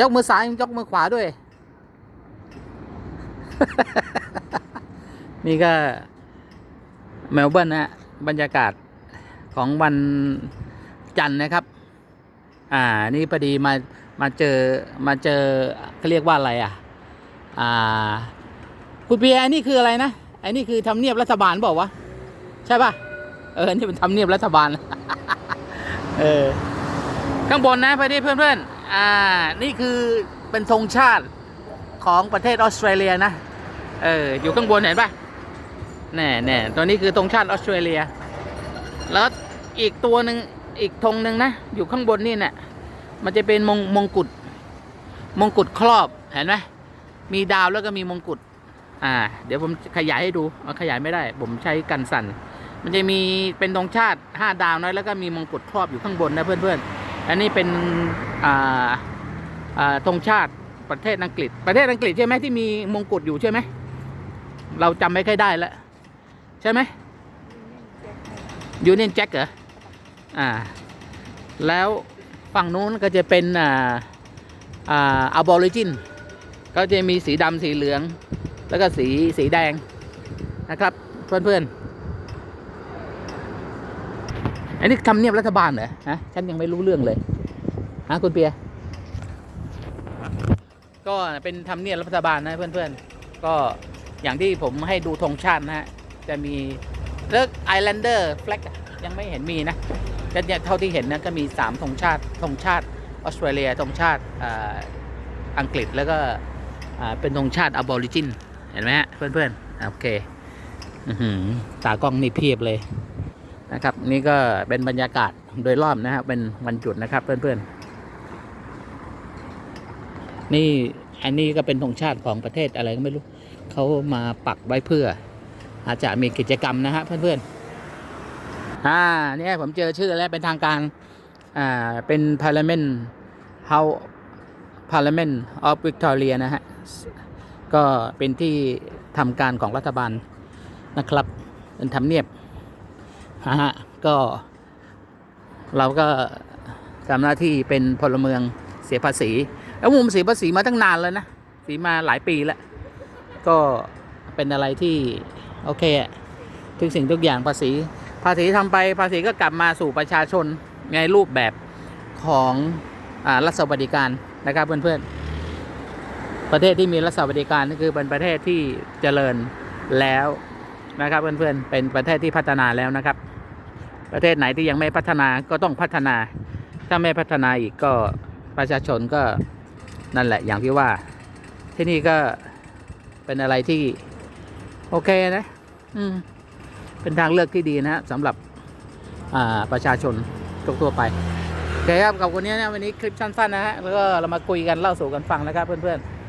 ยกมือซ้ายยกมือขวาด้วย นี่ก็เมลเบิร์นนะบรรยากาศของวันจันทร์นะครับ อ่า นี่พอดีมามาเจอมาเจอเขาเรียกว่าอะไรอะ อ่า คุณเบียร์นนี้คืออะไรนะไอันนี้คือทำเนียบรัฐบาลบอกว่าวะใช่ป่ะ เออ นี่เป็นทำเนียบรัฐบาล เออ ข้างบนนะพอดีเพื่อนๆ อ่า นี่คือเป็นธงชาติของประเทศออสเตรเลียนะ เออ อยู่ข้างบนเห็นปะแน่แน่ตัวนี้คือธงชาติออสเตรเลีย แล้วอีกตัวหนึ่งอีกธงหนึ่งนะ อยู่ข้างบนนี่เนี่ยมันจะเป็นมงมงกุฎ มงกุฎครอบ เห็นไหมมีดาวแล้วก็มีมงกุฎ อ่า เดี๋ยวผมขยายให้ดูเอาขยายไม่ได้ ผมใช้กันสั่น มันจะมีเป็นธงชาติห้าดาวน้อยแล้วก็มีมงกุฎครอบอยู่ข้างบนนะเพื่อนๆ อันนี้เป็นอ่าอ่าธงชาติประเทศอังกฤษ ประเทศอังกฤษใช่ไหมที่มีมงกุฎอยู่ใช่ไหมเราจำไม่ค่อยได้แล้วใช่ไหมยูเนียนแจ็คเหรออ่า แล้วฝั่งนู้นก็จะเป็นอ่าอ่าอัลบอริจินก็จะมีสีดำสีเหลือง แล้วก็สีสีแดงนะครับ เพื่อนๆ อันนี้ทำเนียบรัฐบาลเหรอฮะฉันยังไม่รู้เรื่องเลยฮะคุณเปีย ก็เป็นทำเนียบรัฐบาลนะเพื่อนๆ ก็อย่างที่ผมให้ดูธงชาตินะฮะ จะมีเลิกไอแลนเดอร์แฟลกยังไม่เห็นมีนะก็เนี่ยเท่าที่เห็นนะก็มี3ธงชาติธงชาติออสเตรเลียธงชาติอ,อังกฤษแล้วก็เป็นธงชาติอบอริจิน เห็นไหมฮะเพื่อนๆ โอเคหือตากล้องนี่เพียบเลย นะครับ นี่ก็เป็นบรรยากาศโดยรอบนะครับเป็นวันหยุดนะครับเพื่อนๆ นี่อันนี้ก็เป็นธงชาติของประเทศอะไรก็ไม่รู้เขามาปักไว้เพื่อ อาจจะมีกิจกรรมนะฮะเพื่อนๆอ่าเนี่ยผมเจอชื่อแล้วเป็นทางการอ่าเป็น Parliament House Parliament of Victoria นะฮะก็เป็นที่ทำการของรัฐบาลนะครับ เป็นทำเนียบ นะฮะก็ เราก็ทำหน้าที่เป็นพลเมืองเสียภาษี แล้วมุมเสียภาษีมาตั้งนานแล้วนะสีมาหลายปีแล้ว ก็เป็นอะไรที่ โอเคทุกสิ่งทุกอย่างภาษี ภาษีทำไปภาษีก็กลับมาสู่ประชาชนในรูปแบบของอรัฐสวัสดิการนะครับเพื่อนๆ ประเทศที่มีรัฐสวัสดิการก็คือเป็นประเทศที่เจริญแล้วนะครับเพื่อนๆ เป็นประเทศที่พัฒนาแล้วนะครับ ประเทศไหนที่ยังไม่พัฒนาก็ต้องพัฒนา ถ้าไม่พัฒนาอีกก็ประชาชนก็นั่นแหละอย่างที่ว่า ที่นี่ก็เป็นอะไรที่ โอเคนะอืมเป็นทางเลือกที่ดีนะฮะสำหรับประชาชนทั่วไปโอเคครับกับวันนี้นะวันนี้คลิปสั้นๆนะฮะแล้วก็เรามาคุยกันเล่าสู่กันฟังนะครับเพื่อนๆ